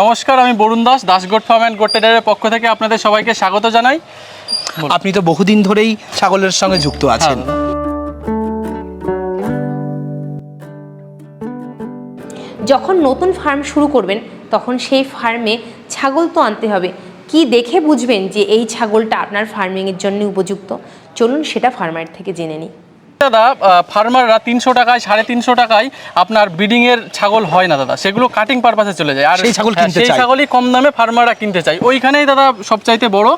নমস্কার আমি Varun Das Das goat farm and goat ট্রেডারের পক্ষ থেকে আপনাদের সবাইকে স্বাগত জানাই। আপনি তো বহুদিন ধরেই ছাগলের সঙ্গে যুক্ত আছেন। হ্যাঁ। যখন নতুন ফার্ম শুরু করবেন তখন সেই ফার্মে ছাগল তো আনতে হবে। কি দেখে বুঝবেন যে এই ছাগলটা আপনার ফার্মিংয়ের জন্য উপযুক্ত? চলুন সেটা ফার্মার থেকে জেনে নিই। দাদা ফার্মাররা তিনশো টাকায় সাড়ে তিনশো টাকায় আপনার ব্রিডিং এর ছাগল হয় না দাদা। সেগুলো কাটিং পারপাসে চলে যায়। আর সেই ছাগল হ্যাঁ, কিনতে সেই ছাগলই কম দামে ফার্মাররা কিনতে চায়। ওইখানেই দাদা সবচাইতে বড়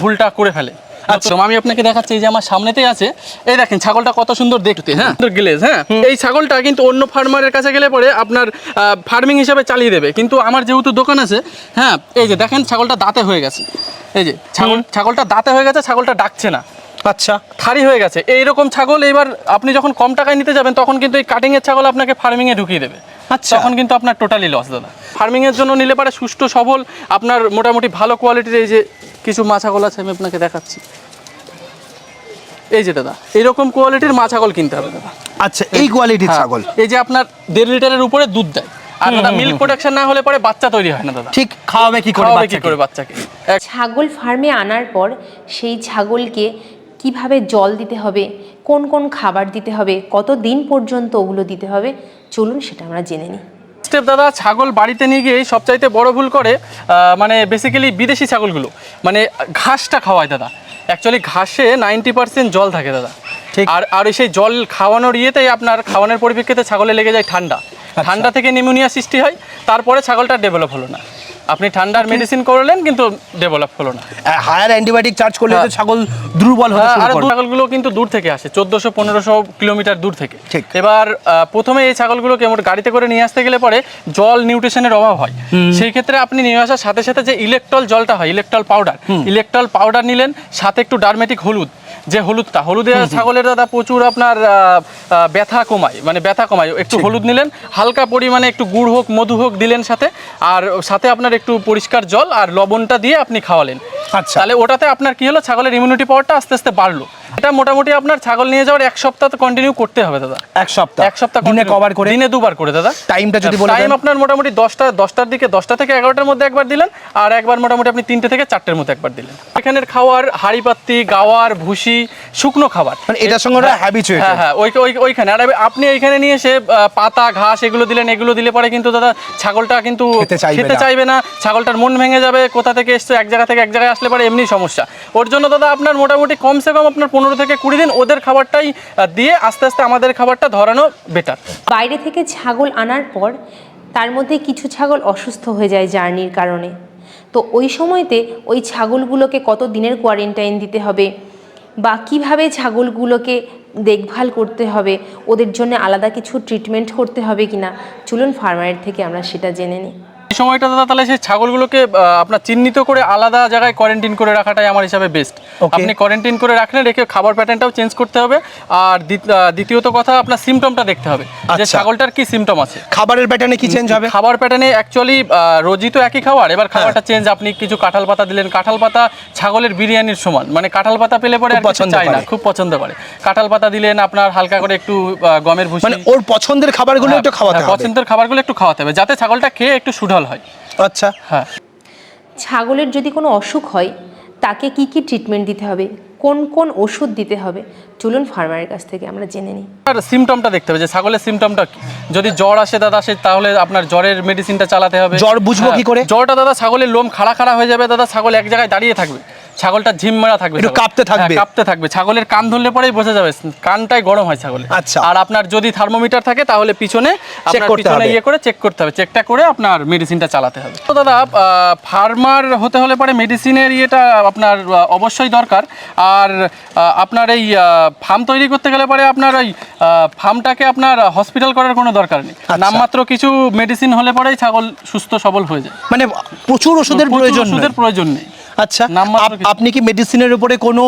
ভুলটা করে ফেলে। আচ্ছা। আমি আপনাকে দেখাচ্ছি এই যে আমার সামনেতেই আছে। এই দেখেন ছাগলটা কত সুন্দর দেখতে হ্যাঁ? সুন্দর গ্লেজ হ্যাঁ? এই ছাগলটা কিন্তু অন্য ফার্মারের কাছে গেলে পরে আপনার ফার্মিং হিসাবে চালিয়ে দেবে। কিন্তু আমার যেহেতু দোকান আছে হ্যাঁ এই যে দেখেন ছাগলটা দাঁতে হয়ে গেছে। এই যে ছাগল ছাগলটা দাঁতে হয়ে গেছে ছাগলটা ডাকছে না। আচ্ছা খারি হয়ে গেছে। এইরকম ছাগল এবার আপনি যখন কম টাকায় নিতে যাবেন তখন কিন্তু এই কাটিং এর ছাগল আপনাকে ফার্মিং এ ঢুকিয়ে দেবে। আচ্ছা। তখন কিন্তু আপনার টোটালি লস দাদা। ফার্মিং এর জন্য নিলে পারে সুষ্ঠু সবল আপনার মোটামুটি ভালো কোয়ালিটির এই যে কিছু মা ছাগল আছে আমি আপনাকে দেখাচ্ছি। এই যে দাদা এরকম কোয়ালিটির মা ছাগল কিনতে হবে দাদা। আচ্ছা এই কোয়ালিটির হ্যাঁ, ছাগল? এই যে আপনার দেড় লিটারের উপরে দুধ দেয়। আর দাদা মিল্ক প্রোডাকশন না হলে পরে বাচ্চা তৈরি হয় না দাদা। ঠিক খাওয়াবে কি করে কি? করে বাচ্চাকে? ছাগল ফার্মে আনার পর সেই ছাগলকে কীভাবে জল দিতে হবে কোন কোন খাবার দিতে হবে কত দিন পর্যন্ত ওগুলো দিতে হবে চলুন সেটা আমরা জেনে নিই। স্টেপ দাদা ছাগল বাড়িতে নিয়ে গিয়ে সবচাইতে বড় ভুল করে মানে বেসিক্যালি বিদেশি ছাগলগুলো মানে ঘাসটা খাওয়ায় দাদা। অ্যাকচুয়ালি ঘাসে নাইনটি পার্সেন্ট জল থাকে দাদা। ঠিক। আর আর সেই জল খাওয়ানোর ইয়েতেই আপনার খাওয়ানোর পরিপ্রেক্ষিতে ছাগলে লেগে যায় ঠান্ডা। ঠান্ডা থেকে নিউমোনিয়া সৃষ্টি হয় তারপরে ছাগলটা ডেভেলপ হলো না। আপনি ঠান্ডার মেডিসিন করলেন কিন্তু ডেভেলপ হলো না। হায়ার অ্যান্টিবায়োটিক চার্জ করলে তো হ্যাঁ। ছাগল দুর্বল হতে আর শুরু করে। ছাগলগুলো কিন্তু দূর থেকে আসে চোদ্দোশো পনেরোশো কিলোমিটার দূর থেকে। ঠিক। এবার প্রথমে এই ছাগলগুলোকে মোট গাড়িতে করে নিয়ে আসতে গেলে পরে জল নিউট্রিশনের অভাব হয়। সেই ক্ষেত্রে আপনি নিয়ে আসার সাথে সাথে যে ইলেকট্রল জলটা হয় ইলেকট্রল পাউডার ইলেকট্রল পাউডার নিলেন সাথে একটু ডারমেটিক হলুদ যে হলুদটা হলুদে ছাগলের দাদা প্রচুর আপনার ব্যথা কমায় মানে ব্যথা কমায়। একটু হলুদ নিলেন হালকা পরিমাণে একটু গুড় হোক মধু হোক দিলেন সাথে আর সাথে আপনার একটু পরিষ্কার জল আর লবণটা দিয়ে আপনি খাওয়ালেন। আচ্ছা। তাহলে ওটাতে আপনার কি হলো ছাগলের ইমিউনিটি পাওয়ারটা আস্তে আস্তে বাড়লো। এটা মোটামুটি আপনার ছাগল নিয়ে যাওয়ার এক সপ্তাহ তো কন্টিনিউ করতে হবে দাদা। এক সপ্তাহ। এক সপ্তাহ দিনে কভার করে? দিনে দুবার করে দাদা। টাইমটা যদি বলে টাইম আপনার মোটামুটি দশটা দশটার দিকে দশটা থেকে এগারোটার মধ্যে একবার দিলেন আর একবার মোটামুটি আপনি তিনটে থেকে চারটের মধ্যে একবার দিলেন। এখানের খাওয়ার হাড়ি পাত্তি গাওয়ার ভুসি শুকনো খাবার। মানে এটার সঙ্গে ওরা হ্যাবিচুয়েট হ্যাঁ হ্যাঁ ওই ওই- ওইখানে। আর আপনি এইখানে নিয়ে এসে পাতা ঘাস এগুলো দিলেন এগুলো দিলে পরে কিন্তু দাদা ছাগলটা কিন্তু খেতে চাইবে না। চাইবে না ছাগলটার মন ভেঙে যাবে কোথা থেকে এসছে এক জায়গা থেকে এক জায়গায় আসলে পরে এমনি সমস্যা। ওর জন্য দাদা আপনার মোটামুটি কমসে কম আপনার পনেরো থেকে কুড়ি দিন ওদের খাবারটাই দিয়ে আস্তে আস্তে আমাদের খাবারটা ধরানো বেটার বাইরে থেকে ছাগল আনার পর তার মধ্যে কিছু ছাগল অসুস্থ হয়ে যায় জার্নির কারণে। তো ওই সময়তে ওই ছাগলগুলোকে কত দিনের কোয়ারেন্টাইন দিতে হবে বা কীভাবে ছাগলগুলোকে দেখভাল করতে হবে, ওদের জন্য আলাদা কিছু ট্রিটমেন্ট করতে হবে কিনা, চলুন ফার্মারের থেকে আমরা সেটা জেনে নিই। সময়টা দাদা তাহলে সেই ছাগলগুলোকে আপনার চিহ্নিত করে আলাদা জায়গায় কোয়ারেন্টিন করে রাখাটাই আমার হিসাবে বেস্ট আপনি কোয়ারেন্টিন করে রাখলে রেখে খাবার প্যাটার্নটাও চেঞ্জ করতে হবে। আর দ্বিত- দ্বিতীয়ত কথা আপনার সিমটমটা দেখতে হবে। যে আচ্ছা। ছাগলটার কি সিমটম আছে? খাবারের প্যাটার্নে কি চেঞ্জ হবে? খাবার প্যাটার্নে অ্যাকচুয়ালি রোজই তো একই খাবার এবার খাবারটা চেঞ্জ আপনি কিছু কাঁঠাল পাতা দিলেন। কাঁঠাল পাতা ছাগলের বিরিয়ানির সমান। মানে কাঁঠাল পাতা পেলে পরে পছন্দ চাই না খুব পছন্দ করে। কাঁঠাল পাতা দিলেন আপনার হালকা করে একটু গমের ভুসি। মানে ওর পছন্দের খাবারগুলো একটু খাওয়াতে হ্যাঁ, হবে। পছন্দের খাবারগুলো একটু খাওয়াতে হবে যাতে ছাগলটা খেয়ে একটু সুঢল হয়। আচ্ছা। হ্যাঁ। ছাগলের যদি কোনো অসুখ হয় তাকে কি কি ট্রিটমেন্ট দিতে হবে? কোন কোন ওষুধ দিতে হবে? চলুন ফার্মারের কাছ থেকে আমরা জেনে নিই। আর সিমটমটা দেখতে হবে যে ছাগলের সিমটমটা কি? যদি জ্বর আসে দাদা সে তাহলে আপনার জ্বরের মেডিসিনটা চালাতে হবে। জ্বর বুঝব হ্যাঁ, কি করে? জ্বরটা দাদা ছাগলের লোম খাড়া খাড়া হয়ে যাবে দাদা ছাগল এক জায়গায় দাঁড়িয়ে থাকবে। ছাগলটা ঝিমমেরা থাকবে একটু কাঁপতে থাকবে। হ্যাঁ, কাঁপতে থাকবে। ছাগলের কান ধরলে পরেই বোঝা যাবে কানটাই গরম হয় ছাগলের আচ্ছা। আর আপনার যদি থার্মোমিটার থাকে তাহলে পিছনে আপনার পিছনে ইয়ে করে চেক করতে হবে। চেকটা করে আপনার মেডিসিনটা চালাতে হবে। তো দাদা ফার্মার হতে হলে পরে মেডিসিনের ইয়েটা আপনার অবশ্যই দরকার। আর আপনার এই ফার্ম তৈরি করতে গেলে পরে আপনার ওই ফার্মটাকে আপনার হসপিটাল করার কোনো দরকার নেই। আচ্ছা। নামমাত্র কিছু মেডিসিন হলে পরেই ছাগল সুস্থ সবল হয়ে যায়। মানে প্রচুর ওষুধের প্রয়োজন ওষুধের প্রয়োজন নেই। আচ্ছা আপনি কি মেডিসিনের উপরে কোনো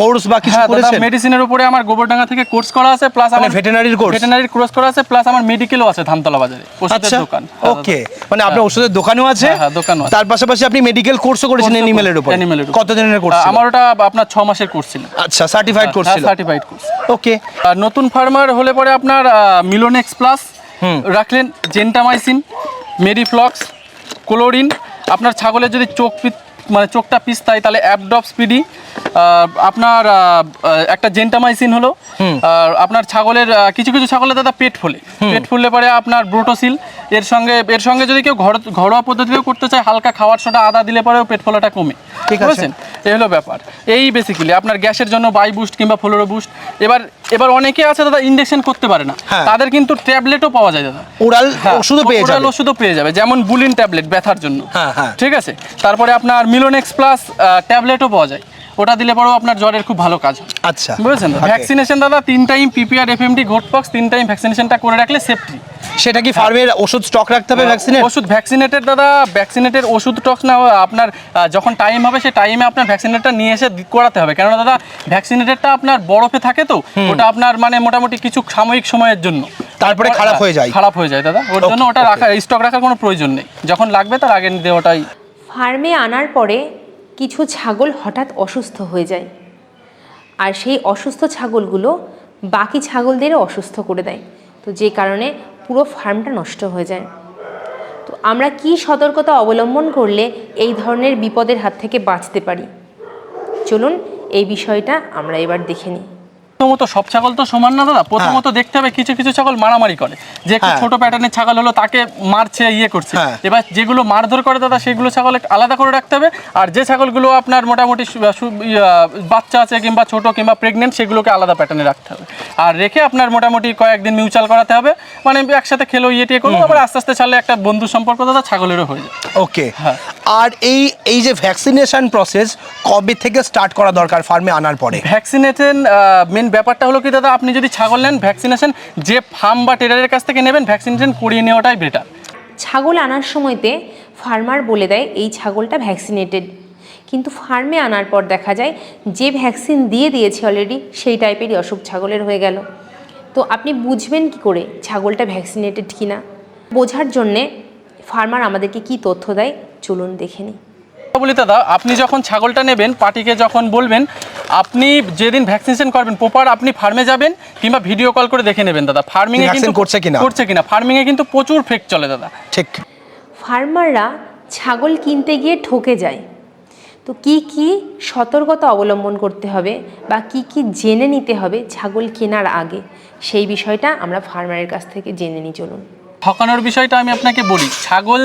কোর্স বা কিছু হ্যাঁ করেছেন? মেডিসিনের উপরে আমার গোবরডাঙ্গা থেকে কোর্স করা আছে প্লাস মানে আমার veterinary course? ভেটেনারির কোর্স করা আছে প্লাস আমার মেডিকেলও আছে ধামতলা বাজারে ওষুধের আচ্ছা দোকান। হ্যাঁ, ওকে মানে আপনার ওষুধের দোকানও আছে হ্যাঁ, হ্যাঁ, দোকানও আছে। তার পাশাপাশি আপনি মেডিকেল কোর্সও করেছেন অ্যানিমেলের উপর। কত দিনের কোর্স আমার ওটা আপনার ছ মাসের কোর্স ছিল। আচ্ছা সার্টিফাইড কোর্স ছিল। সার্টিফাইড কোর্স ওকে নতুন ফার্মার হলে পরে আপনার মিলোনেক্স প্লাস রাখলেন জেন্টামাইসিন মেডিফ্লক্স ক্লোরিন আপনার ছাগলের যদি চোখ মানে চোখটা পিস্তায় তাহলে অ্যাপডপ স্পিডি আপনার একটা জেন্টামাইসিন হলো। আর আপনার ছাগলের কিছু কিছু ছাগলের দাদা পেট ফুলে। পেট ফুললে পরে আপনার ব্রোটোসিল এর সঙ্গে এর সঙ্গে যদি কেউ ঘর ঘরোয়া পদ্ধতিতেও করতে চায় হালকা খাওয়ার সোটা আদা দিলে পরেও পেট ফোলাটা কমে। ঠিক আছে। এই হলো ব্যাপার। এই বেসিক্যালি আপনার গ্যাসের জন্য বাই বুস্ট কিংবা ফ্লোরো বুস্ট। এবার এবার অনেকে আছে দাদা ইনজেকশন করতে পারে না। হ্যাঁ। তাদের কিন্তু ট্যাবলেটও পাওয়া যায় দাদা। ওরাল হ্যাঁ, ওষুধও পেয়ে যাবে। ওরাল ওষুধও পেয়ে যাবে যেমন বুলিন ট্যাবলেট ব্যথার জন্য। হ্যাঁ, হ্যাঁ। ঠিক আছে? তারপরে আপনার মিলোনেক্স প্লাস ট্যাবলেটও পাওয়া যায়। ওটা দিলে পরেও আপনার জ্বরের খুব ভালো কাজ আচ্ছা। বুঝেছেন. ভ্যাকসিনেশন দাদা তিন টাইম পিপিআর এফএমডি ঘোটপক্স তিন টাইম ভ্যাকসিনেশনটা করে রাখলে সেফটি সেটা কি ফার্মের ওষুধ স্টক রাখতে হবে ভ্যাকসিনের ওষুধ ভ্যাকসিনেটেড দাদা ভ্যাকসিনেটের ওষুধ টক্স না আপনার যখন টাইম হবে সেই টাইমে আপনার ভ্যাকসিনেটটা নিয়ে এসে করাতে হবে। কেননা দাদা ভ্যাকসিনেটেডটা আপনার বরফে থাকে তো ওটা আপনার মানে মোটামুটি কিছু সাময়িক সময়ের জন্য। তারপরে খারাপ হয়ে যায়। খারাপ হয়ে যায় দাদা। ওর জন্য ওটা রাখা স্টক রাখার কোনো প্রয়োজন নেই। যখন লাগবে তার আগে দেওয়াটাই। ফার্মে আনার পরে কিছু ছাগল হঠাৎ অসুস্থ হয়ে যায়। আর সেই অসুস্থ ছাগলগুলো বাকি ছাগলদেরও অসুস্থ করে দেয়। তো যে কারণে পুরো ফার্মটা নষ্ট হয়ে যায়। তো আমরা কি সতর্কতা অবলম্বন করলে এই ধরনের বিপদের হাত থেকে বাঁচতে পারি? চলুন এই বিষয়টা আমরা এবার দেখে নিই। প্রথমত সব ছাগল তো সমান না দাদা? প্রথমত দেখতে হবে কিছু কিছু ছাগল মারামারি করে। যে একটু হ্যাঁ। ছোট প্যাটার্নের ছাগল হলো তাকে মারছে ইয়ে করছে। হ্যাঁ। এবার যেগুলো মারধর করে দাদা সেগুলো ছাগল আলাদা করে রাখতে হবে। আর যে ছাগলগুলো আপনার মোটামুটি বাচ্চা আছে কিংবা ছোট কিংবা প্রেগনেন্ট সেগুলোকে আলাদা প্যাটার্নে রাখতে হবে। আর রেখে আপনার মোটামুটি কয়েকদিন মিউচাল করাতে হবে। মানে একসাথে খেলো ইয়ে টিয়ে করল আবার আস্তে আস্তে ছাড়লে একটা বন্ধু সম্পর্ক দাদা ছাগলেরও হয়ে যায়। ওকে। হ্যাঁ। আর এই এই যে ভ্যাকসিনেশন প্রসেস কবে থেকে স্টার্ট করা দরকার ফার্মে আনার পরে? ভ্যাকসিনেশন মেন ব্যাপারটা হলো কি দাদা আপনি যদি ছাগল নেন ভ্যাকসিনেশন যে ফার্ম বা টেলারের কাছ থেকে নেবেন ভ্যাকসিনেশন করিয়ে নেওয়াটাই বেটার ছাগল আনার সময়তে ফার্মার বলে দেয় এই ছাগলটা ভ্যাকসিনেটেড কিন্তু ফার্মে আনার পর দেখা যায় যে ভ্যাকসিন দিয়ে দিয়েছে অলরেডি সেই টাইপেরই অসুখ ছাগলের হয়ে গেল। তো আপনি বুঝবেন কি করে ছাগলটা ভ্যাকসিনেটেড কি না বোঝার জন্যে ফার্মার আমাদেরকে কি তথ্য দেয়? চলুন দেখে নিই। বলি দাদা আপনি যখন ছাগলটা নেবেন পার্টিকে যখন বলবেন আপনি যেদিন ভ্যাকসিনেশন করবেন প্রপার আপনি ফার্মে যাবেন কিংবা ভিডিও কল করে দেখে নেবেন দাদা। ফার্মিং এ কিন্তু করছে কিনা? করছে কিনা? ফার্মিং এ কিন্তু প্রচুর ফেক চলে দাদা। ঠিক। ফার্মাররা ছাগল কিনতে গিয়ে ঠকে যায়। তো কি কি সতর্কতা অবলম্বন করতে হবে বা কি কি জেনে নিতে হবে ছাগল কেনার আগে? সেই বিষয়টা আমরা ফার্মারের কাছ থেকে জেনে নিই চলুন। ঠকানোর বিষয়টা আমি আপনাকে বলি। ছাগল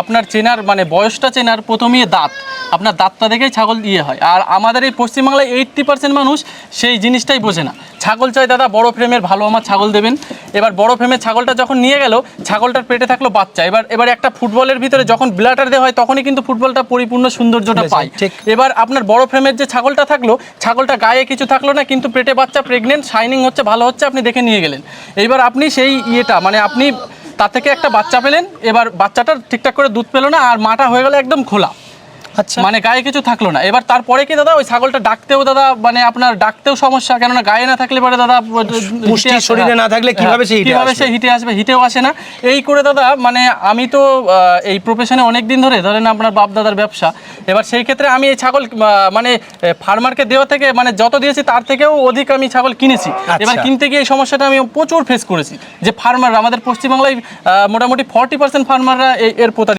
আপনার চেনার মানে বয়সটা চেনার প্রথমেই দাঁত। আপনার দাঁতটা দেখেই ছাগল ইয়ে হয়। আর আমাদের এই পশ্চিমবাংলায় এইট্টি পার্সেন্ট মানুষ সেই জিনিসটাই বোঝে না। ছাগল চাই দাদা বড় ফ্রেমের ভালো আমার ছাগল দেবেন। এবার বড় ফ্রেমের ছাগলটা যখন নিয়ে গেল ছাগলটার পেটে থাকল বাচ্চা। এবার এবার একটা ফুটবলের ভিতরে যখন ব্লাটার দেওয়া হয় তখনই কিন্তু ফুটবলটা পরিপূর্ণ সৌন্দর্যটা পায়। এবার আপনার বড় ফ্রেমের যে ছাগলটা থাকল ছাগলটা গায়ে কিছু থাকল না কিন্তু পেটে বাচ্চা প্রেগনেন্ট শাইনিং হচ্ছে ভালো হচ্ছে আপনি দেখে নিয়ে গেলেন। এইবার আপনি সেই ইয়েটা মানে আপনি তার থেকে একটা বাচ্চা পেলেন, এবার বাচ্চাটা ঠিকঠাক করে দুধ পেল না, আর মাটা হয়ে গেল একদম খোলা। আচ্ছা। মানে গায়ে কিছু থাকল না। এবার তারপরে কি দাদা ওই ছাগলটা ডাকতেও দাদা মানে আপনার ডাকতেও সমস্যা কেননা গায়ে না থাকলে পরে দাদা পুষ্টি শরীরে না থাকলে হ্যাঁ, কীভাবে সে কীভাবে সে হিটে আসবে হিটেও আসে না। এই করে দাদা মানে আমি তো এই প্রফেশনে অনেক দিন ধরে ধরেন আপনার বাপ দাদার ব্যবসা। এবার সেই ক্ষেত্রে আমি এই ছাগল মানে ফার্মারকে দেওয়া থেকে মানে যত দিয়েছি তার থেকেও অধিক আমি ছাগল কিনেছি। এবার আচ্ছা। কিনতে গিয়ে এই সমস্যাটা আমি প্রচুর ফেস করেছি। যে ফার্মার আমাদের পশ্চিমবাংলায় মোটামুটি ফর্টি পার্সেন্ট ফার্মাররা এর প্রতারিত।